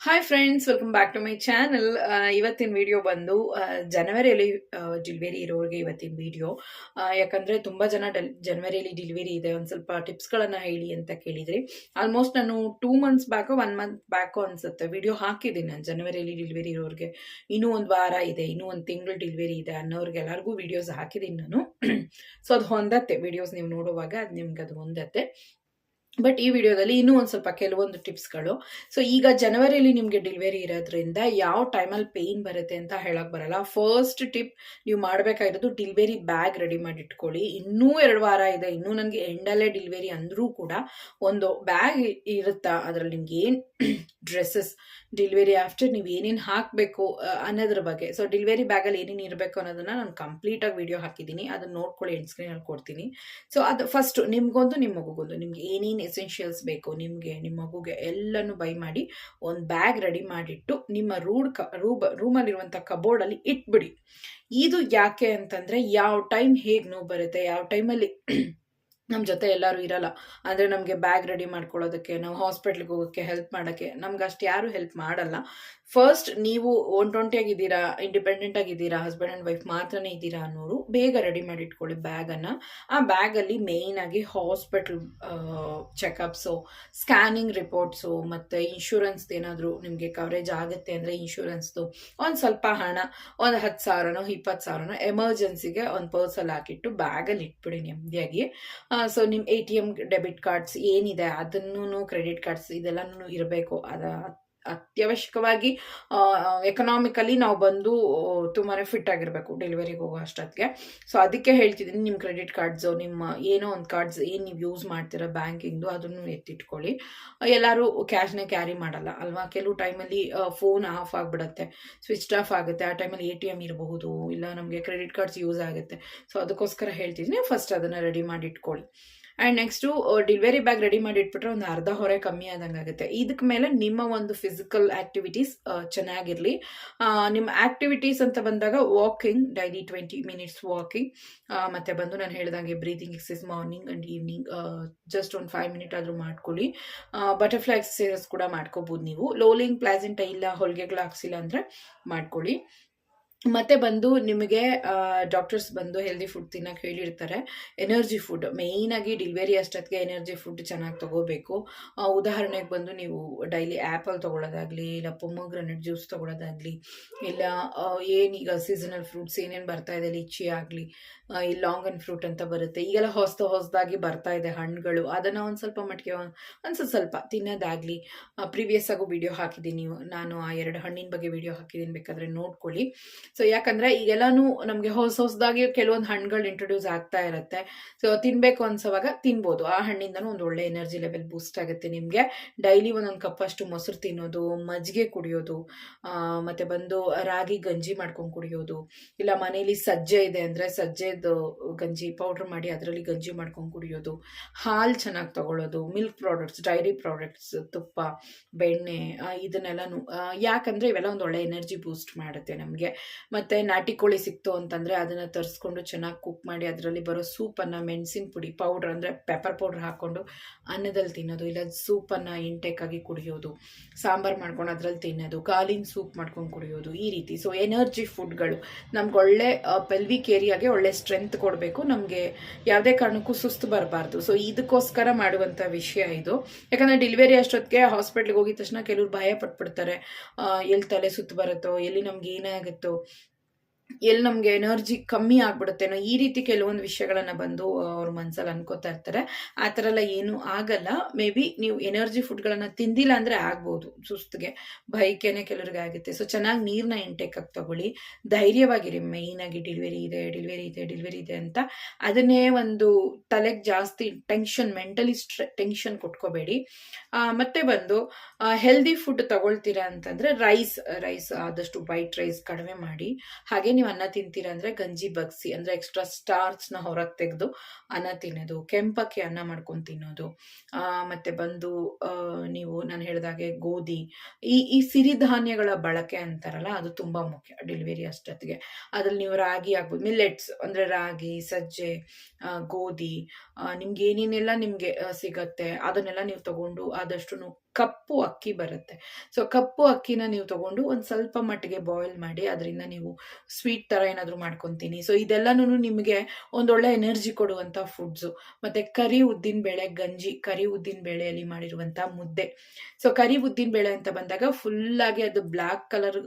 Hi friends welcome back to my channel ಇವತ್ತಿನ video ಬಂದು ಜನವರಿಯಲ್ಲಿ ಡಿಲಿವರಿ ಇರೋರಿಗೆ ಇವತ್ತಿನ ವಿಡಿಯೋ ಯಾಕಂದರೆ ತುಂಬ ಜನ ಡೆಲ್ ಜನವರಿಯಲ್ಲಿ ಡಿಲಿವರಿ ಇದೆ. ಒಂದು ಸ್ವಲ್ಪ ಟಿಪ್ಸ್ಗಳನ್ನು ಹೇಳಿ ಅಂತ ಕೇಳಿದ್ರಿ. ಆಲ್ಮೋಸ್ಟ್ ನಾನು two months back one month back ಅನ್ಸುತ್ತೆ. ವಿಡಿಯೋ ಹಾಕಿದ್ದೀನಿ ನಾನು ಜನವರಿಯಲ್ಲಿ ಡಿಲಿವರಿ ಇರೋರಿಗೆ. ಇನ್ನೂ ಒಂದು ವಾರ ಇದೆ, ಇನ್ನೂ ಒಂದು ತಿಂಗಳು ಡಿಲಿವರಿ ಇದೆ ಅನ್ನೋರಿಗೆ ಎಲ್ಲರಿಗೂ ವಿಡಿಯೋಸ್ ಹಾಕಿದ್ದೀನಿ ನಾನು. ಸೊ ಅದು ಹೊಂದತ್ತೆ ವಿಡಿಯೋಸ್ ನೀವು ನೋಡುವಾಗ ಅದು ನಿಮ್ಗೆ ಅದು ಹೊಂದತ್ತೆ ಬಟ್ ಈ ವಿಡಿಯೋದಲ್ಲಿ ಇನ್ನೂ ಒಂದು ಸ್ವಲ್ಪ ಕೆಲವೊಂದು ಟಿಪ್ಸ್ಗಳು. ಸೊ ಈಗ ಜನವರಿಯಲ್ಲಿ ನಿಮಗೆ ಡೆಲಿವರಿ ಇರೋದ್ರಿಂದ ಯಾವ ಟೈಮಲ್ಲಿ ಪೇಯ್ನ್ ಬರುತ್ತೆ ಅಂತ ಹೇಳಕ್ ಬರಲ್ಲ. ಫಸ್ಟ್ ಟಿಪ್ ನೀವು ಮಾಡಬೇಕಾಗಿರೋದು ಡಿಲಿವರಿ ಬ್ಯಾಗ್ ರೆಡಿ ಮಾಡಿ ಇಟ್ಕೊಳ್ಳಿ. ಇನ್ನೂ ಎರಡು ವಾರ ಇದೆ. ಇನ್ನೂ ನನಗೆ ಎಂಡಲ್ಲೇ ಡಿಲಿವರಿ ಅಂದರೂ ಕೂಡ ಒಂದು ಬ್ಯಾಗ್ ಇರುತ್ತಾ? ಅದರಲ್ಲಿ ನಿಮ್ಗೆ ಏನು ಡ್ರೆಸ್ಸಸ್ ಡಿಲಿವರಿ ಆಫ್ಟರ್ ನೀವು ಏನೇನು ಹಾಕಬೇಕು ಅನ್ನೋದ್ರ ಬಗ್ಗೆ. ಸೊ ಡಿಲಿವರಿ ಬ್ಯಾಗಲ್ಲಿ ಏನೇನು ಇರಬೇಕು ಅನ್ನೋದನ್ನು ನಾನು ಕಂಪ್ಲೀಟಾಗಿ ವಿಡಿಯೋ ಹಾಕಿದ್ದೀನಿ. ಅದನ್ನು ನೋಡ್ಕೊಳ್ಳಿ ಎಂಡ್ ಸ್ಕ್ರೀನಲ್ಲಿ ಕೊಡ್ತೀನಿ. ಸೊ ಅದು ಫಸ್ಟು ನಿಮ್ಗೊಂದು ನಿಮ್ಮ ಮಗುಗೊಂದು. ನಿಮ್ಗೆ ಏನೇನು ಎಸೆನ್ಷಿಯಲ್ಸ್ ಬೇಕು, ನಿಮಗೆ ನಿಮ್ಮ ಮಗುಗೆ ಎಲ್ಲನೂ ಬೈ ಮಾಡಿ ಒಂದು ಬ್ಯಾಗ್ ರೆಡಿ ಮಾಡಿಟ್ಟು ನಿಮ್ಮ ರೂಡ್ ಕ ರೂಬ ರೂಮಲ್ಲಿರುವಂಥ ಕಬೋರ್ಡಲ್ಲಿ ಇಟ್ಬಿಡಿ. ಇದು ಯಾಕೆ ಅಂತಂದರೆ ಯಾವ ಟೈಮ್ ಹೇಗೆ ನೋವು ಬರುತ್ತೆ, ಯಾವ ಟೈಮಲ್ಲಿ ನಮ್ಮ ಜೊತೆ ಎಲ್ಲರೂ ಇರಲ್ಲ, ಅಂದರೆ ನಮಗೆ ಬ್ಯಾಗ್ ರೆಡಿ ಮಾಡ್ಕೊಳ್ಳೋದಕ್ಕೆ, ನಾವು ಹಾಸ್ಪಿಟ್ಲಿಗೆ ಹೋಗೋಕ್ಕೆ ಹೆಲ್ಪ್ ಮಾಡೋಕ್ಕೆ ನಮ್ಗೆ ಅಷ್ಟು ಯಾರೂ ಹೆಲ್ಪ್ ಮಾಡಲ್ಲ. ಫಸ್ಟ್ ನೀವು ಒನ್ ಟ್ವೆಂಟಿಯಾಗಿದ್ದೀರಾ ಇಂಡಿಪೆಂಡೆಂಟ್ ಆಗಿದ್ದೀರಾ ಹಸ್ಬೆಂಡ್ ಆ್ಯಂಡ್ ವೈಫ್ ಮಾತ್ರನೇ ಇದ್ದೀರಾ ಅನ್ನೋರು ಬೇಗ ರೆಡಿ ಮಾಡಿ ಇಟ್ಕೊಳ್ಳಿ ಬ್ಯಾಗನ್ನು ಆ ಬ್ಯಾಗಲ್ಲಿ ಮೇಯ್ನ್ ಆಗಿ ಹಾಸ್ಪಿಟಲ್ ಚೆಕಪ್ಸು ಸ್ಕ್ಯಾನಿಂಗ್ ರಿಪೋರ್ಟ್ಸು ಮತ್ತು ಇನ್ಶೂರೆನ್ಸ್ದು ಏನಾದರೂ ನಿಮಗೆ ಕವರೇಜ್ ಆಗುತ್ತೆ ಅಂದರೆ ಇನ್ಶೂರೆನ್ಸ್ದು ಒಂದು ಸ್ವಲ್ಪ ಹಣ, ಒಂದು ಹತ್ತು ಸಾವಿರನೋ, ಇಪ್ಪತ್ತು ಸಾವಿರನೋ ಎಮರ್ಜೆನ್ಸಿಗೆ ಒಂದು ಪರ್ಸಲ್ ಹಾಕಿಟ್ಟು ಬ್ಯಾಗಲ್ಲಿ ಇಟ್ಬಿಡಿ ನೆಮ್ಮದಿಯಾಗಿ. ಸೊ ನಿಮ್ಮ A T M debit cards ಏನಿದೆ ಅದನ್ನು ಕ್ರೆಡಿಟ್ ಕಾರ್ಡ್ಸ್ ಇದೆಲ್ಲನೂ ಇರಬೇಕು. ಅದ ಅತ್ಯವಶ್ಯಕವಾಗಿ ಎಕನಾಮಿಕಲಿ ನಾವು ಬಂದು ತುಂಬಾ ಫಿಟ್ ಆಗಿರಬೇಕು ಡೆಲಿವರಿಗೆ ಹೋಗೋ ಅಷ್ಟೊತ್ತಿಗೆ. ಸೊ ಅದಕ್ಕೆ ಹೇಳ್ತಿದ್ದೀನಿ ನಿಮ್ಮ ಕ್ರೆಡಿಟ್ ಕಾರ್ಡ್ಸು ನಿಮ್ಮ ಏನೋ ಒಂದು ಕಾರ್ಡ್ಸ್ ಏನು ನೀವು ಯೂಸ್ ಮಾಡ್ತೀರಾ ಬ್ಯಾಂಕಿಂದು ಅದನ್ನು ಎತ್ತಿಟ್ಕೊಳ್ಳಿ. ಎಲ್ಲರೂ ಕ್ಯಾಶ್ನೇ ಕ್ಯಾರಿ ಮಾಡಲ್ಲ, ಅಲ್ವಾ? ಕೆಲವು ಟೈಮಲ್ಲಿ ಫೋನ್ ಆಫ್ ಆಗಿಬಿಡುತ್ತೆ ಸ್ವಿಚ್ ಆಫ್ ಆಗುತ್ತೆ, ಆ ಟೈಮಲ್ಲಿ ಎ ಟಿ ಎಂ ಇರಬಹುದು, ಇಲ್ಲ ನಮಗೆ ಕ್ರೆಡಿಟ್ ಕಾರ್ಡ್ಸ್ ಯೂಸ್ ಆಗುತ್ತೆ. ಸೊ ಅದಕ್ಕೋಸ್ಕರ ಹೇಳ್ತಿದ್ದೀನಿ ಫಸ್ಟ್ ಅದನ್ನು ರೆಡಿ ಮಾಡಿ ಇಟ್ಕೊಳ್ಳಿ. And next delivery bag ready ಮಾಡಿ ಇಟ್ಬಿಟ್ರೆ ಒಂದು ಅರ್ಧ ಹೊರೆ ಕಮ್ಮಿ ಆದಂಗೆ ಆಗುತ್ತೆ. ಇದಕ್ಕೆ ಮೇಲೆ ನಿಮ್ಮ ಒಂದು ಫಿಸಿಕಲ್ ಆ್ಯಕ್ಟಿವಿಟೀಸ್ ಚೆನ್ನಾಗಿರಲಿ. ನಿಮ್ಮ ಆ್ಯಕ್ಟಿವಿಟೀಸ್ ಅಂತ ಬಂದಾಗ walking daily twenty minutes walking ಮತ್ತು ಬಂದು ನಾನು ಹೇಳ್ದಂಗೆ breathing exercise morning and evening just ಒಂದು ಫೈವ್ ಮಿನಿಟ್ ಆದರೂ ಮಾಡ್ಕೊಳ್ಳಿ. ಬಟರ್ಫ್ಲೈ ಎಕ್ಸಸೈಸಸ್ ಕೂಡ ಮಾಡ್ಕೋಬೋದು ನೀವು. ಲೋಲಿಂಗ್ ಪ್ಲಾಸೆಂಟ ಇಲ್ಲ ಹೊಲಿಗೆಗಳು ಹಾಕ್ಸಿಲ್ಲ ಅಂದರೆ ಮಾಡ್ಕೊಳ್ಳಿ. ಮತ್ತೆ ಬಂದು ನಿಮಗೆ ಡಾಕ್ಟರ್ಸ್ ಬಂದು ಹೆಲ್ದಿ ಫುಡ್ ತಿನ್ನಕ್ಕೆ ಹೇಳಿರ್ತಾರೆ. ಎನರ್ಜಿ ಫುಡ್ ಮೇಯ್ನಾಗಿ ಡಿಲಿವರಿ ಅಷ್ಟೊತ್ತಿಗೆ ಎನರ್ಜಿ ಫುಡ್ ಚೆನ್ನಾಗಿ ತಗೋಬೇಕು. ಉದಾಹರಣೆಗೆ ಬಂದು ನೀವು ಡೈಲಿ ಆ್ಯಪಲ್ ತೊಗೊಳೋದಾಗಲಿ, ಇಲ್ಲ ಪೊಮೊಗ್ರನೆಟ್ ಜ್ಯೂಸ್ ತೊಗೊಳೋದಾಗಲಿ, ಇಲ್ಲ ಏನು ಏನೀಗ ಸೀಸನಲ್ ಫ್ರೂಟ್ಸ್ ಏನೇನು ಬರ್ತಾ ಇದೆ ಲಿಚ್ಚಿ ಆಗಲಿ ಈ ಲಾಂಗ್ ಫ್ರೂಟ್ ಅಂತ ಬರುತ್ತೆ. ಈಗೆಲ್ಲ ಹೊಸ್ದು ಹೊಸದಾಗಿ ಬರ್ತಾ ಇದೆ ಹಣ್ಣುಗಳು. ಅದನ್ನು ಒಂದು ಸ್ವಲ್ಪ ಮಟ್ಟಿಗೆ, ಒಂದು ಸ್ವಲ್ಪ ತಿನ್ನೋದಾಗಲಿ ಪ್ರೀವಿಯಸ್ ಆಗು ವಿಡಿಯೋ ಹಾಕಿದ್ದೀನಿ ನಾನು ಆ ಎರಡು ಹಣ್ಣಿನ ಬಗ್ಗೆ ವಿಡಿಯೋ ಹಾಕಿದ್ದೀನಿ, ಬೇಕಾದರೆ ನೋಡ್ಕೊಳ್ಳಿ. ಸೊ ಯಾಕಂದ್ರೆ ಈಗೆಲ್ಲಾನು ನಮಗೆ ಹೊಸ ಹೊಸದಾಗಿ ಕೆಲವೊಂದು ಹಣ್ಣುಗಳು ಇಂಟ್ರೊಡ್ಯೂಸ್ ಆಗ್ತಾ ಇರುತ್ತೆ. ಸೊ ತಿನ್ಬೇಕು ಅನ್ಸೋವಾಗ ತಿನ್ಬೋದು. ಆ ಹಣ್ಣಿಂದನೂ ಒಂದು ಒಳ್ಳೆ ಎನರ್ಜಿ ಲೆವೆಲ್ ಬೂಸ್ಟ್ ಆಗುತ್ತೆ ನಿಮಗೆ. ಡೈಲಿ ಒಂದೊಂದು ಕಪ್ ಅಷ್ಟು ಮೊಸರು ತಿನ್ನೋದು, ಮಜ್ಜಿಗೆ ಕುಡಿಯೋದು ಮತ್ತೆ ಬಂದು ರಾಗಿ ಗಂಜಿ ಮಾಡ್ಕೊಂಡು ಕುಡಿಯೋದು, ಇಲ್ಲ ಮನೇಲಿ ಸಜ್ಜೆ ಇದೆ ಅಂದ್ರೆ ಸಜ್ಜೆದು ಗಂಜಿ ಪೌಡರ್ ಮಾಡಿ ಅದರಲ್ಲಿ ಗಂಜಿ ಮಾಡ್ಕೊಂಡು ಕುಡಿಯೋದು, ಹಾಲು ಚೆನ್ನಾಗಿ ತಗೊಳ್ಳೋದು ಮಿಲ್ಕ್ ಪ್ರಾಡಕ್ಟ್ಸ್ ಡೈರಿ ಪ್ರಾಡಕ್ಟ್ಸ್ ತುಪ್ಪ, ಬೆಣ್ಣೆ ಇದನ್ನೆಲ್ಲನೂ ಯಾಕಂದ್ರೆ ಇವೆಲ್ಲ ಒಂದು ಒಳ್ಳೆ ಎನರ್ಜಿ ಬೂಸ್ಟ್ ಮಾಡುತ್ತೆ ನಮಗೆ. ಮತ್ತೆ ನಾಟಿ ಕೋಳಿ ಸಿಕ್ತು ಅಂತಂದ್ರೆ ಅದನ್ನ ತರಿಸ್ಕೊಂಡು ಚೆನ್ನಾಗಿ ಕುಕ್ ಮಾಡಿ ಅದರಲ್ಲಿ ಬರೋ ಸೂಪನ್ನು ಮೆಣಸಿನ ಪುಡಿ ಪೌಡ್ರ್ ಅಂದರೆ ಪೆಪ್ಪರ್ ಪೌಡ್ರ್ ಹಾಕ್ಕೊಂಡು ಅನ್ನದಲ್ಲಿ ತಿನ್ನೋದು, ಇಲ್ಲ ಸೂಪನ್ನು ಇಂಟೇಕ್ ಆಗಿ ಕುಡಿಯೋದು, ಸಾಂಬಾರು ಮಾಡ್ಕೊಂಡು ಅದರಲ್ಲಿ ತಿನ್ನೋದು ಕಾಲಿನ ಸೂಪ್ ಮಾಡ್ಕೊಂಡು ಕುಡಿಯೋದು, ಈ ರೀತಿ. ಸೊ ಎನರ್ಜಿ ಫುಡ್ಗಳು ನಮ್ಗೆ ಒಳ್ಳೆ ಪೆಲ್ವಿಕ್ ಏರಿಯಾಗೆ ಒಳ್ಳೆ ಸ್ಟ್ರೆಂತ್ ಕೊಡಬೇಕು. ನಮಗೆ ಯಾವುದೇ ಕಾರಣಕ್ಕೂ ಸುಸ್ತು ಬರಬಾರ್ದು. ಸೊ ಇದಕ್ಕೋಸ್ಕರ ಮಾಡುವಂಥ ವಿಷಯ ಇದು. ಯಾಕಂದರೆ ಡೆಲಿವರಿ ಅಷ್ಟೊತ್ತಿಗೆ ಹಾಸ್ಪಿಟ್ಲಿಗೆ ಹೋಗಿದ ತಕ್ಷಣ ಕೆಲವ್ರು ಭಯ ಪಟ್ಬಿಡ್ತಾರೆ. ಎಲ್ಲಿ ತಲೆ ಸುತ್ತು ಬರುತ್ತೋ, ಎಲ್ಲಿ ನಮ್ಗೆ ಏನಾಗುತ್ತೋ. ಎಲ್ಲಿ ನಮಗೆ ಎನರ್ಜಿ ಕಮ್ಮಿ ಆಗ್ಬಿಡುತ್ತೇನೋ ಈ ರೀತಿ ಕೆಲವೊಂದು ವಿಷಯಗಳನ್ನು ಬಂದು ಅವ್ರ ಮನ್ಸಲ್ಲಿ ಅನ್ಕೋತಾ ಇರ್ತಾರೆ. ಆ ಥರ ಎಲ್ಲ ಏನೂ ಆಗಲ್ಲ. ಮೇ ಬಿ ನೀವು ಎನರ್ಜಿ ಫುಡ್ಗಳನ್ನು ತಿಂದಿಲ್ಲ ಅಂದರೆ ಆಗ್ಬೋದು ಸುಸ್ತಿಗೆ. ಬೈಕೇನೆ ಕೆಲವ್ರಿಗೆ ಆಗುತ್ತೆ. ಸೊ ಚೆನ್ನಾಗಿ ನೀರನ್ನ ಇಂಟೇಕ್ ಆಗಿ ತಗೊಳ್ಳಿ. ಧೈರ್ಯವಾಗಿರಿ. ಮೇಯ್ನಾಗಿ ಡೆಲಿವರಿ ಇದೆ ಡೆಲಿವರಿ ಇದೆ ಡೆಲಿವರಿ ಇದೆ ಅಂತ. ಅದನ್ನೇ ಒಂದು ತಲೆಗೆ ಜಾಸ್ತಿ ಟೆನ್ಷನ್ ಮೆಂಟಲಿ ಸ್ಟ್ರೆ ಟೆನ್ಷನ್ ಕೊಟ್ಕೋಬೇಡಿ. ಮತ್ತೆ ಬಂದು ಹೆಲ್ದಿ ಫುಡ್ ತಗೊಳ್ತೀರಾ ಅಂತಂದರೆ ರೈಸ್ ರೈಸ್ ಆದಷ್ಟು ವೈಟ್ ರೈಸ್ ಕಡಿಮೆ ಮಾಡಿ. ಹಾಗೆ ನೀವು ಅನ್ನ ತಿಂತೀರಾ ಅಂದರೆ ಗಂಜಿ ಬಗ್ಸಿ, ಅಂದ್ರೆ ಎಕ್ಸ್ಟ್ರಾ ಸ್ಟಾರ್ಚ್ನ ಹೊರಗೆ ತೆಗೆದು ಅನ್ನ ತಿನ್ನೋದು, ಕೆಂಪಕ್ಕೆ ಅನ್ನ ಮಾಡ್ಕೊಂಡು ತಿನ್ನೋದು ಮತ್ತೆ ಬಂದು ನೀವು ನಾನು ಹೇಳಿದಾಗೆ ಗೋಧಿ, ಈ ಈ ಸಿರಿಧಾನ್ಯಗಳ ಬಳಕೆ ಅಂತಾರಲ್ಲ, ಅದು ತುಂಬಾ ಮುಖ್ಯ ಡೆಲಿವರಿ ಅಷ್ಟೊತ್ತಿಗೆ. ಅದ್ರಲ್ಲಿ ನೀವು ರಾಗಿ ಆಗ್ಬೋದು ಮಿಲ್ಲೆಟ್ಸ್ ಅಂದ್ರೆ ರಾಗಿ, ಸಜ್ಜೆ ಗೋಧಿ ನಿಮ್ಗೆ ಏನೇನೆಲ್ಲ ನಿಮಗೆ ಸಿಗತ್ತೆ, ಅದನ್ನೆಲ್ಲ ನೀವು ತಗೊಂಡು ಆದಷ್ಟು ಕಪ್ಪು ಅಕ್ಕಿ ಬರುತ್ತೆ. ಸೊ ಕಪ್ಪು ಅಕ್ಕಿನ ನೀವು ತಗೊಂಡು ಒಂದು ಸ್ವಲ್ಪ ಮಟ್ಟಿಗೆ ಬಾಯ್ಲ್ ಮಾಡಿ, ಅದರಿಂದ ನೀವು ಸ್ವೀಟ್ ಥರ ಏನಾದರೂ ಮಾಡ್ಕೊತೀನಿ. ಸೊ ಇದೆಲ್ಲನೂ ನಿಮಗೆ ಒಂದೊಳ್ಳೆ ಎನರ್ಜಿ ಕೊಡುವಂಥ ಫುಡ್ಸು ಮತ್ತು ಕರಿ ಉದ್ದಿನ ಬೇಳೆ, ಗಂಜಿ, ಕರಿ ಉದ್ದಿನ ಬೇಳೆಯಲ್ಲಿ ಮಾಡಿರುವಂಥ ಮುದ್ದೆ. ಸೊ ಕರಿ ಉದ್ದಿನ ಬೇಳೆ ಅಂತ ಬಂದಾಗ ಫುಲ್ಲಾಗಿ ಅದು ಬ್ಲ್ಯಾಕ್ ಕಲರ್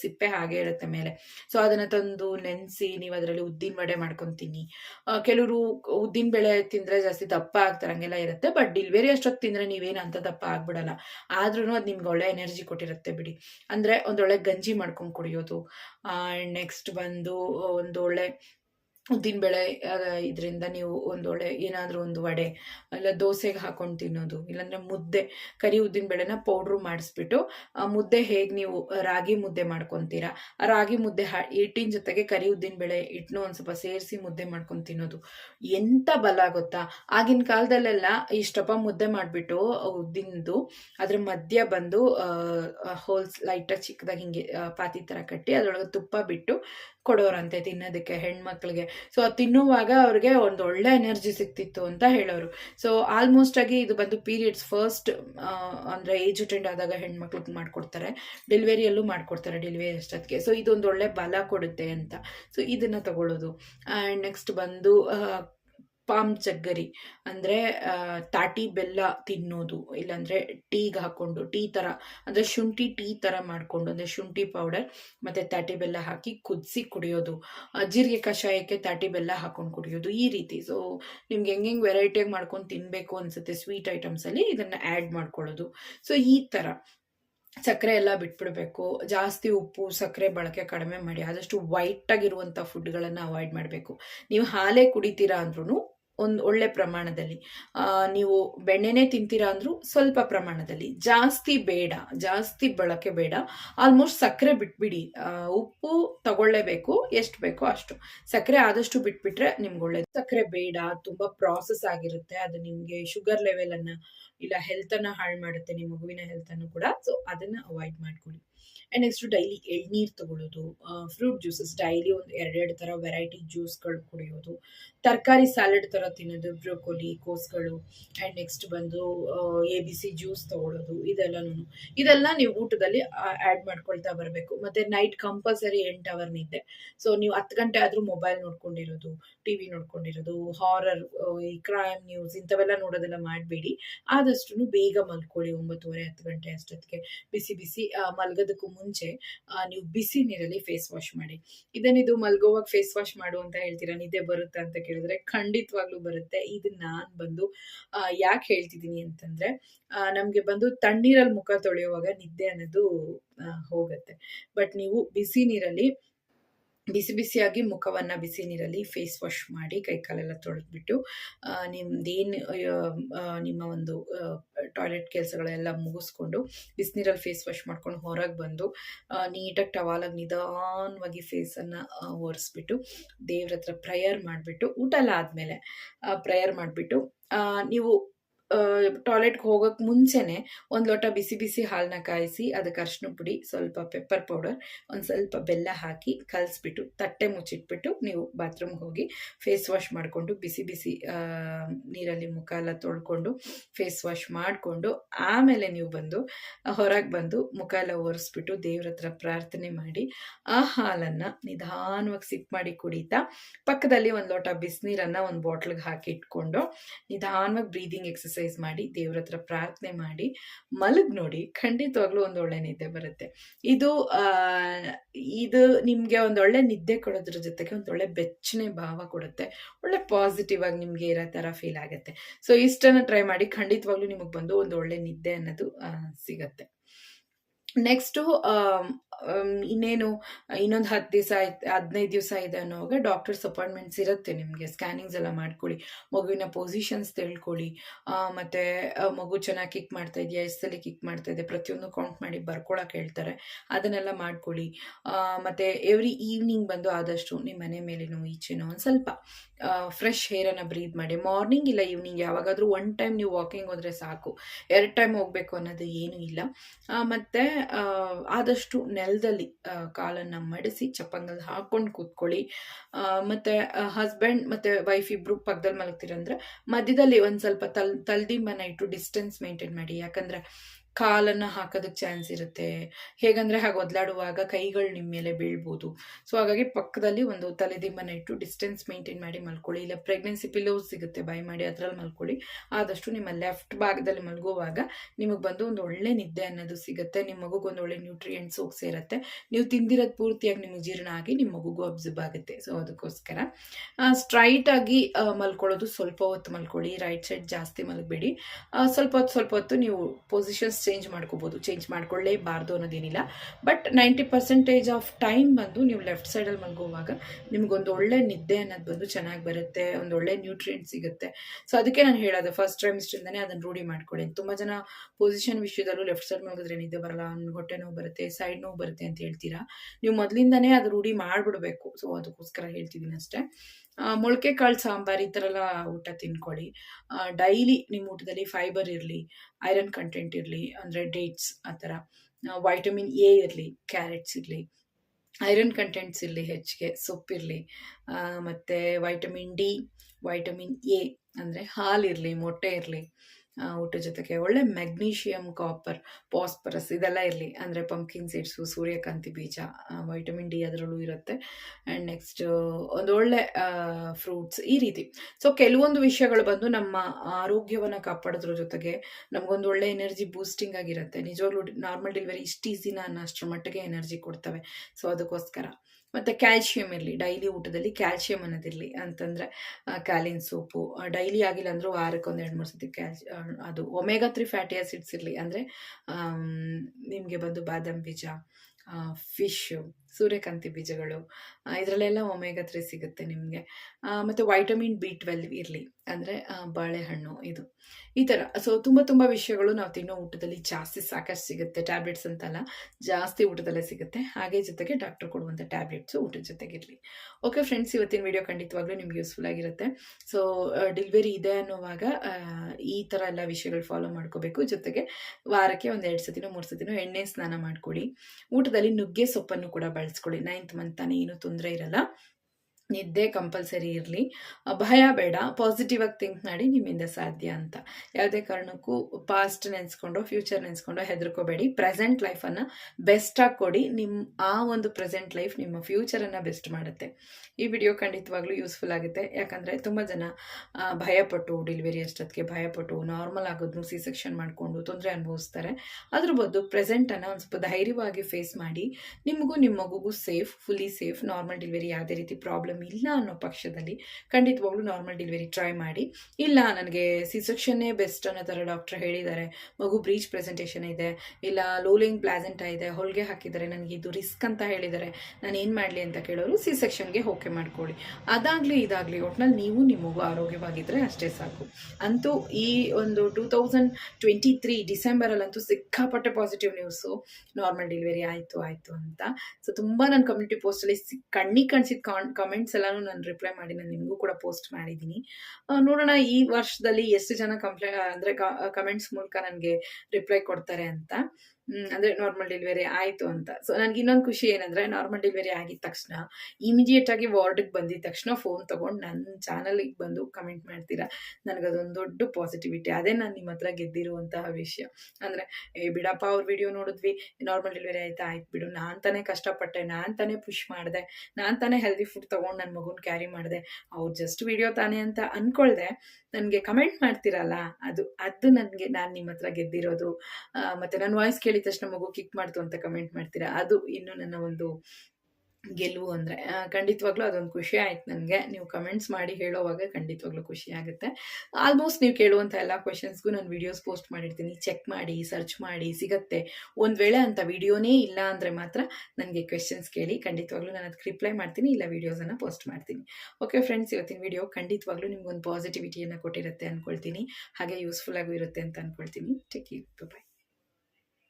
ಸಿಪ್ಪೆ ಹಾಗೆ ಇರುತ್ತೆ ಮೇಲೆ. ಸೊ ಅದನ್ನು ತಂದು ನೆನೆಸಿ ನೀವು ಅದರಲ್ಲಿ ಉದ್ದಿನ ವಡೆ ಮಾಡ್ಕೊತೀನಿ. ಕೆಲವರು ಉದ್ದಿನ ಬೇಳೆ ತಿಂದರೆ ಜಾಸ್ತಿ ದಪ್ಪ ಆಗ್ತಾರಂಗೆಲ್ಲ ಇರುತ್ತೆ ಬಟ್ ಡಿಲ್ವರಿ ಅಷ್ಟೊತ್ತು ತಿಂದರೆ ನೀವೇನು ಅಂತ ದಪ್ಪ ಆಗ್ಬಿಡಲ್ಲ. ಆದ್ರೂ ಅದು ನಿಮ್ಗೆ ಒಳ್ಳೆ ಎನರ್ಜಿ ಕೊಟ್ಟಿರುತ್ತೆ ಬಿಡಿ. ಅಂದರೆ ಒಂದೊಳ್ಳೆ ಗಂಜಿ ಮಾಡ್ಕೊಂಡು ಕುಡಿಯೋದು ನೆಕ್ಸ್ಟ್ ಬಂದು ಒಂದೊಳ್ಳೆ ಉದ್ದಿನಬೇಳೆ ಇದರಿಂದ ನೀವು ಒಂದು ಒಳ್ಳೆ ಏನಾದರೂ ಒಂದು ವಡೆ, ಇಲ್ಲ ದೋಸೆಗೆ ಹಾಕೊಂಡು ತಿನ್ನೋದು, ಇಲ್ಲಾಂದರೆ ಮುದ್ದೆ, ಕರಿ ಉದ್ದಿನ ಉದ್ದಿನಬೇಳೆನ ಪೌಡ್ರು ಮಾಡಿಸ್ಬಿಟ್ಟು, ಆ, ಮುದ್ದೆ ಹೇಗೆ ನೀವು ರಾಗಿ ಮುದ್ದೆ ಮಾಡ್ಕೊತೀರಾ? ರಾಗಿ ಮುದ್ದೆ ಹಾ, ಹಿಟ್ಟಿನ ಜೊತೆಗೆ ಕರಿ ಉದ್ದಿನ ಉದ್ದಿನಬೇಳೆ ಹಿಟ್ಟನ್ನು ಒಂದು ಸ್ವಲ್ಪ ಸೇರಿಸಿ ಮುದ್ದೆ ಮಾಡ್ಕೊಂಡು ತಿನ್ನೋದು. ಎಂಥ ಬಲ ಗೊತ್ತಾ? ಆಗಿನ ಕಾಲದಲ್ಲೆಲ್ಲ ಇಷ್ಟಪ್ಪ ಮುದ್ದೆ ಮಾಡಿಬಿಟ್ಟು ಉದ್ದಿನದು, ಅದ್ರ ಮಧ್ಯ ಬಂದು ಹೋಲ್ಸ್, ಲೈಟಾಗಿ ಚಿಕ್ಕದಾಗಿ ಹಿಂಗೆ ಪಾತಿ ಥರ ಕಟ್ಟಿ, ಅದರೊಳಗೆ ತುಪ್ಪ ಬಿಟ್ಟು ಕೊಡೋರಂತೆ ತಿನ್ನೋದಕ್ಕೆ ಹೆಣ್ಮಕ್ಳಿಗೆ. ಸೊ ಅದು ತಿನ್ನುವಾಗ ಅವ್ರಿಗೆ ಒಂದು ಒಳ್ಳೆ ಎನರ್ಜಿ ಸಿಕ್ತಿತ್ತು ಅಂತ ಹೇಳೋರು. ಸೊ ಆಲ್ಮೋಸ್ಟ್ ಆಗಿ ಇದು ಬಂದು ಪೀರಿಯಡ್ಸ್ ಫಸ್ಟ್ ಅಂದರೆ ಏಜ್ ಅಟೆಂಡ್ ಆದಾಗ ಹೆಣ್ಮಕ್ಳಿಗೆ ಮಾಡಿಕೊಡ್ತಾರೆ. ಡೆಲಿವರಿಯಲ್ಲೂ ಮಾಡಿಕೊಡ್ತಾರೆ ಡೆಲಿವರಿ ಅಷ್ಟೊತ್ತಿಗೆ. ಸೊ ಇದೊಂದು ಒಳ್ಳೆ ಬಲ ಕೊಡುತ್ತೆ ಅಂತ. ಸೊ ಇದನ್ನು ತಗೊಳ್ಳೋದು. ಆ್ಯಂಡ್ ನೆಕ್ಸ್ಟ್ ಬಂದು ಪಾಮ್ ಚಗ್ಗರಿ. ಅಂದರೆ ತಾಟಿ ಬೆಲ್ಲ ತಿನ್ನೋದು, ಇಲ್ಲಾಂದರೆ ಟೀಗೆ ಹಾಕ್ಕೊಂಡು ಟೀ ಥರ ಅಂದರೆ ಶುಂಠಿ ಟೀ ಥರ ಮಾಡಿಕೊಂಡು, ಅಂದರೆ ಶುಂಠಿ ಪೌಡರ್ ಮತ್ತು ತಾಟಿ ಬೆಲ್ಲ ಹಾಕಿ ಕುದಿಸಿ ಕುಡಿಯೋದು. ಜೀರಿಗೆ ಕಷಾಯಕ್ಕೆ ತಾಟಿ ಬೆಲ್ಲ ಹಾಕ್ಕೊಂಡು ಕುಡಿಯೋದು, ಈ ರೀತಿ. ಸೊ ನಿಮ್ಗೆ ಹೆಂಗೆ ವೆರೈಟಿಯಾಗಿ ಮಾಡ್ಕೊಂಡು ತಿನ್ನಬೇಕು ಅನಿಸುತ್ತೆ ಸ್ವೀಟ್ ಐಟಮ್ಸಲ್ಲಿ ಇದನ್ನು ಆ್ಯಡ್ ಮಾಡ್ಕೊಳ್ಳೋದು. ಸೊ ಈ ಥರ ಸಕ್ಕರೆ ಎಲ್ಲ ಬಿಟ್ಬಿಡಬೇಕು. ಜಾಸ್ತಿ ಉಪ್ಪು, ಸಕ್ಕರೆ ಬಳಕೆ ಕಡಿಮೆ ಮಾಡಿ, ಆದಷ್ಟು ವೈಟಾಗಿರುವಂಥ ಫುಡ್ಗಳನ್ನು ಅವಾಯ್ಡ್ ಮಾಡಬೇಕು. ನೀವು ಹಾಲೇ ಕುಡಿತೀರಾ ಅಂದ್ರೂ ಒಂದು ಒಳ್ಳೆ ಪ್ರಮಾಣದಲ್ಲಿ. ನೀವು ಬೆಣ್ಣೆನೇ ತಿಂತೀರಾ ಅಂದರೂ ಸ್ವಲ್ಪ ಪ್ರಮಾಣದಲ್ಲಿ. ಜಾಸ್ತಿ ಬೇಡ, ಜಾಸ್ತಿ ಬಳಕೆ ಬೇಡ. ಆಲ್ಮೋಸ್ಟ್ ಸಕ್ಕರೆ ಬಿಟ್ಬಿಡಿ. ಉಪ್ಪು ತಗೊಳ್ಳೇಬೇಕು, ಎಷ್ಟು ಬೇಕೋ ಅಷ್ಟು. ಸಕ್ಕರೆ ಆದಷ್ಟು ಬಿಟ್ಬಿಟ್ರೆ ನಿಮ್ಗೆ ಒಳ್ಳೇದು. ಸಕ್ಕರೆ ಬೇಡ, ತುಂಬ ಪ್ರಾಸೆಸ್ ಆಗಿರುತ್ತೆ. ಅದು ನಿಮಗೆ ಶುಗರ್ ಲೆವೆಲನ್ನು ಇಲ್ಲ ಹೆಲ್ತ್ ಅನ್ನ ಹಾಳು ಮಾಡುತ್ತೆ, ನಿಮ್ಮ ಮಗುವಿನ ಹೆಲ್ತ್ ಅನ್ನು ಕೂಡ. ಸೊ ಅದನ್ನ ಅವಾಯ್ಡ್ ಮಾಡ್ಕೊಳ್ಳಿ. ಅಂಡ್ ನೆಕ್ಸ್ಟ್ ಡೈಲಿ ಎಳ್ನೀರ್ ತಗೊಳ್ಳೋದು ಫ್ರೂಟ್ ಜ್ಯೂಸಸ್ ಡೈಲಿ ಒಂದು ಎರಡೆರಡು ತರ ವೆರೈಟಿ ಜ್ಯೂಸ್ಗಳು ಕುಡಿಯೋದು. ತರಕಾರಿ ಸ್ಯಾಲಡ್ ತರ ತಿನ್ನೋದು ಬ್ರೋಕೋಲಿ ಕೋಸ್ಗಳು. ಅಂಡ್ ನೆಕ್ಸ್ಟ್ ಬಂದು ಎ ಬಿ ಸಿ ಜ್ಯೂಸ್ ತಗೊಳ್ಳೋದು ಇದೆಲ್ಲನೂ ಇದೆಲ್ಲ ನೀವು ಊಟದಲ್ಲಿ ಆ್ಯಡ್ ಮಾಡ್ಕೊಳ್ತಾ ಬರಬೇಕು. ಮತ್ತೆ ನೈಟ್ ಕಂಪಲ್ಸರಿ ಎಂಟು ಅವರ್ ನಿದ್ದೆ. ಸೊ ನೀವು ಹತ್ತು ಗಂಟೆ ಆದರೂ ಮೊಬೈಲ್ ನೋಡ್ಕೊಂಡಿರೋದು ಟಿವಿ ನೋಡ್ಕೊಂಡಿರೋದು ಹಾರರ್ ಈ ಕ್ರೈಮ್ ನ್ಯೂಸ್ ಇಂಥವೆಲ್ಲ ನೋಡೋದೆಲ್ಲ ಮಾಡಬೇಡಿ. ಆದಷ್ಟು ಬೇಗ ಮಲ್ಕೊಳ್ಳಿ, ಒಂಬತ್ತುವರೆ, ಹತ್ತು ಗಂಟೆ ಅಷ್ಟೊತ್ತಿಗೆ. ಬಿಸಿ ಬಿಸಿ ಮಲಗೋದಕ್ಕೂ ಮುಂಚೆ ನೀವು ಬಿಸಿ ನೀರಲ್ಲಿ ಫೇಸ್ ವಾಶ್ ಮಾಡಿ. ಇದನ್ನಿದು ಮಲ್ಗೋವಾಗ ಫೇಸ್ ವಾಶ್ ಮಾಡು ಅಂತ ಹೇಳ್ತೀರಾ? ನಿದ್ದೆ ಬರುತ್ತೆ ಅಂತ ಕೇಳಿದ್ರೆ ಖಂಡಿತವಾಗ್ಲೂ ಬರುತ್ತೆ. ಇದು ನಾನು ಬಂದು ಯಾಕೆ ಹೇಳ್ತಿದ್ದೀನಿ ಅಂತಂದ್ರೆ ನಮಗೆ ಬಂದು ತಣ್ಣೀರಲ್ಲಿ ಮುಖ ತೊಳೆಯುವಾಗ ನಿದ್ದೆ ಅನ್ನೋದು ಹೋಗುತ್ತೆ. ಬಟ್ ನೀವು ಬಿಸಿ ನೀರಲ್ಲಿ ಬಿಸಿ ಬಿಸಿಯಾಗಿ ಮುಖವನ್ನು ಬಿಸಿ ನೀರಲ್ಲಿ ಫೇಸ್ ವಾಶ್ ಮಾಡಿ ಕೈಕಾಲೆಲ್ಲ ತೊಳೆದ್ಬಿಟ್ಟು ನಿಮ್ದೇನು ನಿಮ್ಮ ಒಂದು ಟಾಯ್ಲೆಟ್ ಕೆಲಸಗಳೆಲ್ಲ ಮುಗಿಸ್ಕೊಂಡು ಬಿಸಿನೀರಲ್ಲಿ ಫೇಸ್ ವಾಶ್ ಮಾಡ್ಕೊಂಡು ಹೊರಗೆ ಬಂದು ನೀಟಾಗಿ ಟವಾಲಾಗಿ ನಿಧಾನವಾಗಿ ಫೇಸನ್ನು ಒರೆಸ್ಬಿಟ್ಟು ದೇವ್ರ ಹತ್ರ ಪ್ರೇಯರ್ ಮಾಡಿಬಿಟ್ಟು, ಊಟ ಎಲ್ಲ ಆದಮೇಲೆ ಪ್ರೇಯರ್ ಮಾಡಿಬಿಟ್ಟು ನೀವು ಟಾಯ್ಲೆಟ್ಗೆ ಹೋಗೋಕ್ಕೆ ಮುಂಚೆನೆ ಒಂದು ಲೋಟ ಬಿಸಿ ಬಿಸಿ ಹಾಲನ್ನ ಕಾಯಿಸಿ ಅದಕ್ಕೆ ಅರ್ಶಿನ ಪುಡಿ, ಸ್ವಲ್ಪ ಪೆಪ್ಪರ್ ಪೌಡರ್ ಒಂದು ಸ್ವಲ್ಪ ಬೆಲ್ಲ ಹಾಕಿ ಕಲಿಸ್ಬಿಟ್ಟು, ತಟ್ಟೆ ಮುಚ್ಚಿಟ್ಬಿಟ್ಟು ನೀವು ಬಾತ್ರೂಮ್ಗೆ ಹೋಗಿ ಫೇಸ್ ವಾಶ್ ಮಾಡಿಕೊಂಡು ಬಿಸಿ ಬಿಸಿ ನೀರಲ್ಲಿ ಮುಖ ಎಲ್ಲ ತೊಳ್ಕೊಂಡು ಫೇಸ್ ವಾಶ್ ಮಾಡಿಕೊಂಡು ಆಮೇಲೆ ನೀವು ಬಂದು, ಹೊರಗೆ ಬಂದು ಮುಖ ಎಲ್ಲ ಒರೆಸ್ಬಿಟ್ಟು ದೇವ್ರ ಹತ್ರ ಪ್ರಾರ್ಥನೆ ಮಾಡಿ ಆ ಹಾಲನ್ನು ನಿಧಾನವಾಗಿ ಸಿಪ್ ಮಾಡಿ ಕುಡಿತಾ ಪಕ್ಕದಲ್ಲಿ ಒಂದು ಲೋಟ ಬಿಸಿನೀರನ್ನು ಒಂದು ಬಾಟ್ಲಿಗೆ ಹಾಕಿ ಇಟ್ಕೊಂಡು ನಿಧಾನವಾಗಿ ಬ್ರೀದಿಂಗ್ ಎಕ್ಸಸೈಸ್ ಎಕ್ಸಸೈಸ್ ಮಾಡಿ, ದೇವ್ರ ಹತ್ರ ಪ್ರಾರ್ಥನೆ ಮಾಡಿ, ಮಲಗ್ ನೋಡಿ, ಖಂಡಿತವಾಗ್ಲೂ ಒಂದು ಒಳ್ಳೆ ನಿದ್ದೆ ಬರುತ್ತೆ. ಇದು ಇದು ನಿಮಗೆ ಒಂದು ಒಳ್ಳೆ ನಿದ್ದೆ ಕೊಡೋದ್ರ ಜೊತೆಗೆ ಒಂದು ಒಳ್ಳೆ ಬೆಚ್ಚನೆ ಭಾವ ಕೊಡುತ್ತೆ. ಒಳ್ಳೆ ಪಾಸಿಟಿವ್ ಆಗಿ ನಿಮಗೆ ಇರೋ ತರ ಫೀಲ್ ಆಗುತ್ತೆ. ಸೊ ಇಷ್ಟನ್ನ ಟ್ರೈ ಮಾಡಿ ಖಂಡಿತವಾಗ್ಲೂ ನಿಮಗೆ ಬಂದು ಒಂದು ಒಳ್ಳೆ ನಿದ್ದೆ ಅನ್ನೋದು ಸಿಗತ್ತೆ. ನೆಕ್ಸ್ಟು ಇನ್ನೇನು, ಇನ್ನೊಂದು ಹತ್ತು ದಿವಸ ಆಯ್ತು, ಹದಿನೈದು ದಿವಸ ಇದೆ ಅನ್ನೋವಾಗ ಡಾಕ್ಟರ್ಸ್ ಅಪಾಯಿಂಟ್ಮೆಂಟ್ಸ್ ಇರುತ್ತೆ ನಿಮಗೆ. ಸ್ಕ್ಯಾನಿಂಗ್ಸ್ ಎಲ್ಲ ಮಾಡ್ಕೊಳ್ಳಿ. ಮಗುವಿನ ಪೊಸಿಷನ್ಸ್ ತಿಳ್ಕೊಳ್ಳಿ. ಮತ್ತು ಮಗು ಚೆನ್ನಾಗಿ ಕಿಕ್ ಮಾಡ್ತಾ ಇದೆಯಾ? ಸಲ ಕಿಕ್ ಮಾಡ್ತಾ ಇದೆ ಪ್ರತಿಯೊಂದು ಕೌಂಟ್ ಮಾಡಿ ಬರ್ಕೊಳಕ್ಕೆ ಹೇಳ್ತಾರೆ. ಅದನ್ನೆಲ್ಲ ಮಾಡ್ಕೊಳ್ಳಿ. ಮತ್ತು ಎವ್ರಿ ಈವ್ನಿಂಗ್ ಬಂದು ಆದಷ್ಟು ನಿಮ್ಮ ಮನೆ ಮೇಲೇನೋ ಈಚೆನೋ ಒಂದು ಸ್ವಲ್ಪ ಫ್ರೆಶ್ ಹೇರನ್ನು ಬ್ರೀದ್ ಮಾಡಿ. ಮಾರ್ನಿಂಗ್ ಇಲ್ಲ ಈವ್ನಿಂಗ್ ಯಾವಾಗಾದರೂ ಒನ್ ಟೈಮ್ ನೀವು ವಾಕಿಂಗ್ ಹೋದರೆ ಸಾಕು. ಎರಡು ಟೈಮ್ ಹೋಗಬೇಕು ಅನ್ನೋದು ಏನೂ ಇಲ್ಲ. ಮತ್ತು ಆದಷ್ಟು ನೆಲದಲ್ಲಿ ಕಾಲನ್ನ ಮಡಿಸಿ ಚಪ್ಪಂಗಲ್ ಹಾಕೊಂಡು ಕೂತ್ಕೊಳ್ಳಿ. ಮತ್ತೆ ಹಸ್ಬೆಂಡ್ ಮತ್ತೆ ವೈಫ್ ಇಬ್ಬರು ಪಕ್ಕದಲ್ಲಿ ಮಲಗ್ತೀರಂದ್ರೆ ಮಧ್ಯದಲ್ಲಿ ಒಂದ್ ಸ್ವಲ್ಪ ತಲ್, ತಲ್ದಿಂಬನ ಇಟ್ಟು ಡಿಸ್ಟೆನ್ಸ್ ಮೇಂಟೈನ್ ಮಾಡಿ. ಯಾಕಂದರೆ ಕಾಲನ್ನು ಹಾಕೋದಕ್ಕೆ ಚಾನ್ಸ್ ಇರುತ್ತೆ. ಹೇಗಂದರೆ ಹಾಗೆ ಒದ್ಲಾಡುವಾಗ ಕೈಗಳು ನಿಮ್ಮ ಮೇಲೆ ಬೀಳ್ಬೋದು. ಸೊ ಹಾಗಾಗಿ ಪಕ್ಕದಲ್ಲಿ ಒಂದು ತಲೆದಿಂಬನ ಇಟ್ಟು ಡಿಸ್ಟೆನ್ಸ್ ಮೇಂಟೈನ್ ಮಾಡಿ ಮಲ್ಕೊಳ್ಳಿ. ಇಲ್ಲ ಪ್ರೆಗ್ನೆನ್ಸಿ ಪಿಲ್ಲೋಸ್ ಸಿಗುತ್ತೆ ಬೈ ಮಾಡಿ ಅದ್ರಲ್ಲಿ ಮಲ್ಕೊಳ್ಳಿ. ಆದಷ್ಟು ನಿಮ್ಮ ಲೆಫ್ಟ್ ಭಾಗದಲ್ಲಿ ಮಲಗುವಾಗ ನಿಮಗೆ ಬಂದು ಒಂದು ಒಳ್ಳೆ ನಿದ್ದೆ ಅನ್ನೋದು ಸಿಗುತ್ತೆ. ನಿಮ್ಮ ಒಂದು ಒಳ್ಳೆ ನ್ಯೂಟ್ರಿಯೆಂಟ್ಸ್ ಹೋಗಿ ಸೇರುತ್ತೆ. ನೀವು ತಿಂದಿರೋದು ಪೂರ್ತಿಯಾಗಿ ನಿಮಗೆ ಜೀರ್ಣ ಆಗಿ ನಿಮ್ಮ ಮಗುಗೂ ಅಬ್ಸರ್ವ್ ಆಗುತ್ತೆ. ಸೊ ಅದಕ್ಕೋಸ್ಕರ ಸ್ಟ್ರೈಟ್ ಆಗಿ ಮಲ್ಕೊಳ್ಳೋದು ಸ್ವಲ್ಪ ಹೊತ್ತು ಮಲ್ಕೊಳ್ಳಿ. ರೈಟ್ ಸೈಡ್ ಜಾಸ್ತಿ ಮಲಗಬೇಡಿ. ಸ್ವಲ್ಪ ಹೊತ್ತು ಸ್ವಲ್ಪ ಹೊತ್ತು ನೀವು ಪೊಸಿಷನ್ಸ್ ಚೇಂಜ್ ಮಾಡ್ಕೋಬೋದು ಚೇಂಜ್ ಮಾಡ್ಕೊಳ್ಳೇಬಾರ್ದು ಅನ್ನೋದೇನಿಲ್ಲ. But ninety percentage of time ಬಂದು ನೀವು ಲೆಫ್ಟ್ ಸೈಡಲ್ಲಿ ಮಲಗುವಾಗ ನಿಮ್ಗೊಂದು ಒಳ್ಳೆ ನಿದ್ದೆ ಅನ್ನೋದು ಬಂದು ಚೆನ್ನಾಗಿ ಬರುತ್ತೆ, ಒಂದು ಒಳ್ಳೆ ನ್ಯೂಟ್ರಿಯೆಂಟ್ ಸಿಗುತ್ತೆ. ಸೊ ಅದಕ್ಕೆ ನಾನು ಹೇಳೋದು ಫಸ್ಟ್ ಟ್ರೈಮಿಸ್ಟ್ರಿಂದನೇ ಅದನ್ನು ರೂಢಿ ಮಾಡ್ಕೊಳ್ಳಿ. ತುಂಬ ಜನ ಪೊಸಿಷನ್ ವಿಷಯದಲ್ಲೂ ಲೆಫ್ಟ್ ಸೈಡ್ ಮಲಗಿದ್ರೆ ನಿದ್ದೆ ಬರಲ್ಲ ಅವ್ನಿಗೆ ಹೊಟ್ಟೆ ನೋವು ಬರುತ್ತೆ ಸೈಡ್ ನೋವು ಬರುತ್ತೆ ಅಂತ ಹೇಳ್ತೀರಾ? ನೀವು ಮೊದಲಿಂದನೇ ಅದು ರೂಢಿ ಮಾಡಿಬಿಡ್ಬೇಕು. ಸೊ ಅದಕ್ಕೋಸ್ಕರ ಹೇಳ್ತಿದ್ದೀನಿ ಅಷ್ಟೇ. ಮೊಳಕೆ ಕಾಳು ಸಾಂಬಾರು ಈ ಥರ ಎಲ್ಲ ಊಟ ತಿನ್ಕೊಳ್ಳಿ ಡೈಲಿ ನಿಮ್ಮ ಊಟದಲ್ಲಿ ಫೈಬರ್ ಇರಲಿ, ಐರನ್ ಕಂಟೆಂಟ್ ಇರಲಿ, ಅಂದರೆ ಡೇಟ್ಸ್ ಆ ಥರ ವೈಟಮಿನ್ ಎ ಇರಲಿ, ಕ್ಯಾರೆಟ್ಸ್ ಇರಲಿ, ಐರನ್ ಕಂಟೆಂಟ್ಸ್ ಇರಲಿ ಹೆಚ್ಚಿಗೆ ಸೊಪ್ಪಿರಲಿ ಮತ್ತು ವೈಟಮಿನ್ ಡಿ, ವೈಟಮಿನ್ ಎ, ಅಂದರೆ ಹಾಲಿರಲಿ ಮೊಟ್ಟೆ ಇರಲಿ ಊಟ ಜೊತೆಗೆ ಒಳ್ಳೆ ಮ್ಯಾಗ್ನೀಷಿಯಂ ಕಾಪರ್ ಪಾಸ್ಪರಸ್ ಇದೆಲ್ಲ ಇರಲಿ. ಅಂದರೆ ಪಂಪ್ಕಿನ್ ಸೀಡ್ಸು ಸೂರ್ಯಕಾಂತಿ ಬೀಜ ವೈಟಮಿನ್ ಡಿ ಅದರಲ್ಲೂ ಇರುತ್ತೆ. ಆ್ಯಂಡ್ ನೆಕ್ಸ್ಟ್ ಒಂದು ಒಳ್ಳೆ ಫ್ರೂಟ್ಸ್ ಈ ರೀತಿ. ಸೊ ಕೆಲವೊಂದು ವಿಷಯಗಳು ಬಂದು ನಮ್ಮ ಆರೋಗ್ಯವನ್ನು ಕಾಪಾಡೋದ್ರ ಜೊತೆಗೆ ನಮಗೊಂದು ಒಳ್ಳೆ ಎನರ್ಜಿ ಬೂಸ್ಟಿಂಗ್ ಆಗಿರುತ್ತೆ. ನಿಜವಾಗ್ಲೂ ನಾರ್ಮಲ್ ಡೆಲಿವರಿ ಇಷ್ಟು ಈಸಿನ ಅನ್ನೋ ಅಷ್ಟರ ಮಟ್ಟಿಗೆ ಎನರ್ಜಿ ಕೊಡ್ತವೆ. ಸೊ ಅದಕ್ಕೋಸ್ಕರ. ಮತ್ತು ಕ್ಯಾಲ್ಶಿಯಂ ಇರಲಿ, ಡೈಲಿ ಊಟದಲ್ಲಿ ಕ್ಯಾಲ್ಶಿಯಮ್ ಅನ್ನೋದಿರಲಿ ಅಂತಂದರೆ ಕ್ಯಾಲಿನ್ ಸೋಪು ಡೈಲಿ ಆಗಿಲ್ಲ ಅಂದರೂ ವಾರಕ್ಕೆ ಒಂದು ಎರಡು ಮೂರು ಸತಿ ಕ್ಯಾಲ್ಶಿ ಅದು ಒಮೆಗಾ ತ್ರೀ ಫ್ಯಾಟಿ ಆಸಿಡ್ಸ್ ಇರಲಿ ಅಂದರೆ ನಿಮಗೆ ಬಂದು ಬಾದಾಮಿ ಬೀಜ ಫಿಶ್ಶು ಸೂರ್ಯಕಾಂತಿ ಬೀಜಗಳು ಇದರಲ್ಲೆಲ್ಲ ಒಮೆಗಾ ತ್ರೀ ಸಿಗುತ್ತೆ ನಿಮಗೆ. ಮತ್ತು ವೈಟಮಿನ್ ಬಿ ಟ್ವೆಲ್ವ್ ಇರಲಿ. ಅಂದರೆ ಬಾಳೆಹಣ್ಣು ಇದು. ಈ ಥರ ಸೊ ತುಂಬ ತುಂಬ ವಿಷಯಗಳು ನಾವು ತಿನ್ನೋ ಊಟದಲ್ಲಿ ಜಾಸ್ತಿ ಸಾಕಷ್ಟು ಸಿಗುತ್ತೆ. ಟ್ಯಾಬ್ಲೆಟ್ಸ್ ಅಂತಲ್ಲ, ಜಾಸ್ತಿ ಊಟದಲ್ಲೇ ಸಿಗುತ್ತೆ. ಹಾಗೆ ಜೊತೆಗೆ ಡಾಕ್ಟರ್ ಕೊಡುವಂಥ ಟ್ಯಾಬ್ಲೆಟ್ಸು ಊಟದ ಜೊತೆಗಿರಲಿ. ಓಕೆ ಫ್ರೆಂಡ್ಸ್ ಇವತ್ತಿನ ವಿಡಿಯೋ ಖಂಡಿತವಾಗ್ಲೂ ನಿಮ್ಗೆ ಯೂಸ್ಫುಲ್ ಆಗಿರುತ್ತೆ. ಸೊ ಡೆಲಿವರಿ ಇದೆ ಅನ್ನುವಾಗ ಈ ಥರ ಎಲ್ಲ ವಿಷಯಗಳು ಫಾಲೋ ಮಾಡ್ಕೋಬೇಕು. ಜೊತೆಗೆ ವಾರಕ್ಕೆ ಒಂದು ಎರಡು ಸತಿನೋ, ಮೂರು ಸತಿನೋ ಎಣ್ಣೆ ಸ್ನಾನ ಮಾಡ್ಕೊಳ್ಳಿ. ಊಟದಲ್ಲಿ ನುಗ್ಗೆ ಸೊಪ್ಪನ್ನು ಕೂಡ ಬಳಸ್ಕೊಳ್ಳಿ. ನೈನ್ತ್ ಮಂತ್ ತಾನೇ ಏನೂ ತೊಂದರೆ ಇರಲ್ಲ. ನಿದ್ದೆ ಕಂಪಲ್ಸರಿ ಇರಲಿ. ಭಯ ಬೇಡ. ಪಾಸಿಟಿವ್ ಆಗಿ ಥಿಂಕ್ ಮಾಡಿ ನಿಮ್ಮಿಂದ ಸಾಧ್ಯ ಅಂತ. ಯಾವುದೇ ಕಾರಣಕ್ಕೂ ಪಾಸ್ಟ್ ನೆನೆಸ್ಕೊಂಡು ಫ್ಯೂಚರ್ ನೆನೆಸ್ಕೊಂಡು ಹೆದರ್ಕೋಬೇಡಿ. ಪ್ರೆಸೆಂಟ್ ಲೈಫನ್ನು ಬೆಸ್ಟಾಗಿ ಕೊಡಿ. ನಿಮ್ಮ ಆ ಒಂದು ಪ್ರೆಸೆಂಟ್ ಲೈಫ್ ನಿಮ್ಮ ಫ್ಯೂಚರನ್ನು ಬೆಸ್ಟ್ ಮಾಡುತ್ತೆ. ಈ ವಿಡಿಯೋ ಖಂಡಿತವಾಗ್ಲೂ ಯೂಸ್ಫುಲ್ ಆಗುತ್ತೆ. ಯಾಕಂದರೆ ತುಂಬ ಜನ ಭಯಪಟ್ಟು ಡೆಲಿವರಿ ಅಷ್ಟೊತ್ತಿಗೆ ಭಯಪಟ್ಟು ನಾರ್ಮಲ್ ಆಗೋದು ಸಿ ಸೆಕ್ಷನ್ ಮಾಡಿಕೊಂಡು ತೊಂದರೆ ಅನುಭವಿಸ್ತಾರೆ. ಅದ್ರ ಬದಲು ಪ್ರೆಸೆಂಟನ್ನು ಒಂದು ಸ್ವಲ್ಪ ಧೈರ್ಯವಾಗಿ ಫೇಸ್ ಮಾಡಿ. ನಿಮಗೂ ನಿಮ್ಮ ಮಗುಗೂ safe fully safe normal delivery ಯಾವುದೇ ರೀತಿ ಪ್ರಾಬ್ಲಮ್ ಇಲ್ಲ ಅನ್ನೋ ಪಕ್ಷದಲ್ಲಿ ಖಂಡಿತವಾಗ್ಲೂ ನಾರ್ಮಲ್ ಡೆಲಿವರಿ ಟ್ರೈ ಮಾಡಿ. ಇಲ್ಲ, ನನಗೆ ಸಿ ಸೆಕ್ಷನ್ನೇ ಬೆಸ್ಟ್ ಅನ್ನೋ ಥರ ಡಾಕ್ಟರ್ ಹೇಳಿದ್ದಾರೆ. ಮಗು ಬ್ರೀಚ್ ಪ್ರೆಸೆಂಟೇಷನ್ ಇದೆ. ಇಲ್ಲ ಲೋಲಿಂಗ್ ಪ್ಲಾಸೆಂಟ ಇದೆ. ಹೊಲಿಗೆ ಹಾಕಿದ್ದಾರೆ. ನನಗೆ ಇದು ರಿಸ್ಕ್ ಅಂತ ಹೇಳಿದ್ದಾರೆ. ನಾನು ಏನು ಮಾಡಲಿ ಅಂತ ಕೇಳೋರು ಸಿ ಸೆಕ್ಷನ್ಗೆ ಓಕೆ ಮಾಡ್ಕೊಳ್ಳಿ. ಅದಾಗಲಿ ಇದಾಗಲಿ, ಒಟ್ನಲ್ಲಿ ನೀವು ನಿಮ್ಮ ಮಗು ಆರೋಗ್ಯವಾಗಿದ್ದರೆ ಅಷ್ಟೇ ಸಾಕು. ಅಂತೂ ಈ ಒಂದು ಟೂ ತೌಸಂಡ್ ಟ್ವೆಂಟಿ ತ್ರೀ ಡಿಸೆಂಬರಲ್ಲಂತೂ ಸಿಕ್ಕಾಪಟ್ಟೆ ಪಾಸಿಟಿವ್ ನ್ಯೂಸು ನಾರ್ಮಲ್ ಡೆಲಿವರಿ ಆಯಿತು ಆಯಿತು ಅಂತ. ಸೊ ತುಂಬ ನನ್ನ ಕಮ್ಯುನಿಟಿ ಪೋಸ್ಟಲ್ಲಿ ಕಣ್ಣಿಗೆ ಕಾಣಿಸಿದ ಕಾನ್ ಕಮೆಂಟ್ಸ್ ಎಲ್ಲಾನು ನಾನು ರಿಪ್ಲೈ ಮಾಡಿ, ನಾನು ನಿಮಗೂ ಕೂಡ ಪೋಸ್ಟ್ ಮಾಡಿದ್ದೀನಿ. ನೋಡೋಣ ಈ ವರ್ಷದಲ್ಲಿ ಎಷ್ಟು ಜನ ಕಂಪ್ಲೇ ಅಂದರೆ ಕಮೆಂಟ್ಸ್ ಮೂಲಕ ನನಗೆ ರಿಪ್ಲೈ ಕೊಡ್ತಾರೆ ಅಂತ. ಅಂದ್ರೆ ನಾರ್ಮಲ್ ಡೆಲಿವರಿ ಆಯಿತು ಅಂತ. ಸೊ ನನಗೆ ಇನ್ನೊಂದು ಖುಷಿ ಏನಂದ್ರೆ ನಾರ್ಮಲ್ ಡೆಲಿವರಿ ಆಗಿದ ತಕ್ಷಣ ಇಮಿಡಿಯೇಟ್ ಆಗಿ ವಾರ್ಡ್ಗೆ ಬಂದಿದ ತಕ್ಷಣ ಫೋನ್ ತಗೊಂಡು ನನ್ನ ಚಾನಲಿಗೆ ಬಂದು ಕಮೆಂಟ್ ಮಾಡ್ತೀರಾ? ನನಗದೊಂದು ದೊಡ್ಡ ಪಾಸಿಟಿವಿಟಿ ಅದೇ ನಾನು ನಿಮ್ಮ ಹತ್ರ ಗೆದ್ದಿರುವಂತಹ ವಿಷಯ. ಅಂದರೆ, ಏ, ಬಿಡಪ್ಪ ಅವ್ರ ವಿಡಿಯೋ ನೋಡಿದ್ವಿ. ನಾರ್ಮಲ್ ಡೆಲಿವರಿ ಆಯ್ತಾ? ಆಯ್ತು ಬಿಡು. ನಾನು ತಾನೇ ಕಷ್ಟಪಟ್ಟೆ. ನಾನು ತಾನೇ ಪುಷ್ ಮಾಡಿದೆ. ನಾನು ತಾನೇ ಹೆಲ್ದಿ ಫುಡ್ ತಗೊಂಡು ನನ್ನ ಮಗುನ ಕ್ಯಾರಿ ಮಾಡಿದೆ. ಅವ್ರು ಜಸ್ಟ್ ವಿಡಿಯೋ ತಾನೇ ಅಂತ ಅಂದ್ಕೊಳ್ದೆ ನನಗೆ ಕಮೆಂಟ್ ಮಾಡ್ತೀರಲ್ಲ, ಅದು ಅದು ನನಗೆ, ನಾನು ನಿಮ್ಮ ಹತ್ರ ಗೆದ್ದಿರೋದು ಮತ್ತು ನನ್ನ ವಾಯ್ಸ್ ಕೇಳಿದ ತಕ್ಷಣ ಮಗು ಕಿಕ್ ಮಾಡ್ತು ಅಂತ ಕಮೆಂಟ್ ಮಾಡ್ತೀರಾ? ಅದು ಇನ್ನು ನನ್ನ ಒಂದು ಗೆಲುವು ಅಂದರೆ ಖಂಡಿತವಾಗ್ಲೂ ಅದೊಂದು ಖುಷಿ ಆಯ್ತು ನನಗೆ. ನೀವು ಕಮೆಂಟ್ಸ್ ಮಾಡಿ ಹೇಳೋವಾಗ ಖಂಡಿತವಾಗ್ಲೂ ಖುಷಿ ಆಗುತ್ತೆ. ಆಲ್ಮೋಸ್ಟ್ ನೀವು ಕೇಳುವಂಥ ಎಲ್ಲ ಕ್ವಶನ್ಸ್ಗೂ ನಾನು ವೀಡಿಯೋಸ್ ಪೋಸ್ಟ್ ಮಾಡಿರ್ತೀನಿ. ಚೆಕ್ ಮಾಡಿ ಸರ್ಚ್ ಮಾಡಿ, ಸಿಗತ್ತೆ. ಒಂದು ವೇಳೆ ಅಂಥ ವೀಡಿಯೋನೇ ಇಲ್ಲ ಅಂದರೆ ಮಾತ್ರ ನನಗೆ ಕ್ವೆಶನ್ಸ್ ಕೇಳಿ ಖಂಡಿತವಾಗ್ಲೂ ನಾನು ಅದಕ್ಕೆ ರಿಪ್ಲೈ ಮಾಡ್ತೀನಿ, ಇಲ್ಲ ವೀಡಿಯೋಸನ್ನು ಪೋಸ್ಟ್ ಮಾಡ್ತೀನಿ. ಓಕೆ ಫ್ರೆಂಡ್ಸ್ ಇವತ್ತಿನ ವಿಡಿಯೋ ಖಂಡಿತವಾಗ್ಲೂ ನಿಮ್ಗೊಂದು ಪಾಸಿಟಿವಿಟಿಯನ್ನು ಕೊಟ್ಟಿರುತ್ತೆ ಅಂದ್ಕೊಳ್ತೀನಿ ಹಾಗೆ ಯೂಸ್ಫುಲ್ ಆಗೂ ಇರುತ್ತೆ ಅಂತ ಅಂದ್ಕೊಳ್ತೀನಿ ಟೇಕ್ ಬಾಯ್